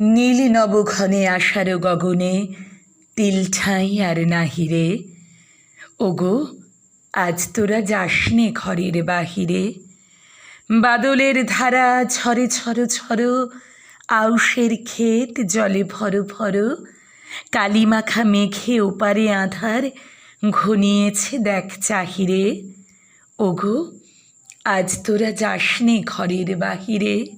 নীল নবঘনে আষাঢ় গগনে, তিল ঠাঁই আর নাহিরে। ওগো, আজ তোরা যাসনে ঘরের বাহিরে। বাদলের ধারা ঝরে ছড়ো ছড়ো আউশের ক্ষেত জলে ভরো ভরো। কালিমাখা মেঘে ওপারে আধার ঘনিয়েছে দেখ চাহিরে। ওগো, আজ তোরা যাসনে ঘরের বাহিরে।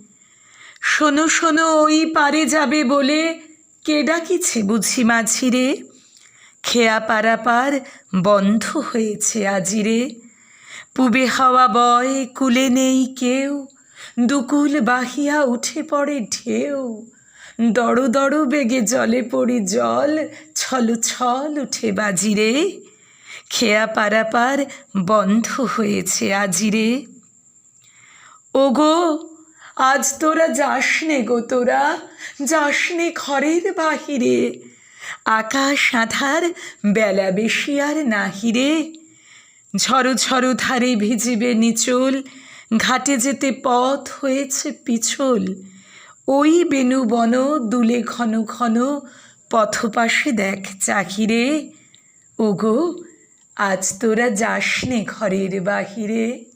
শোনো শোনো, ওই পারে যাবে বলে। কে ডাকিছে বুঝি মাঝিরে? খেয়া পারাপার বন্ধ হয়েছে আজিরে। পুবে হাওয়া বয়, কুলে নেই কেউ। দুকুল বাহিয়া উঠে পড়ে ঢেউ। দড়ো দড়ো বেগে জলে পড়ি জল, ছল ছল উঠে বাজিরে। খেয়া পারাপার বন্ধ হয়েছে আজিরে। ওগো আজ তোরা যাসনে গো তোরা, যাসনে ঘরের বাহিরে। আকাশ আধার, বেলা বেশি আর নাহিরে ঝড়ো ঝড়ো ধারে ভিজিবে নিচল, ঘাটে যেতে পথ হয়েছে পিছল। ওই বেনু বন দুলে ঘন ঘন, পথপাশে দেখ চাহিরে। ওগো, আজ তোরা যাসনে ঘরের বাহিরে।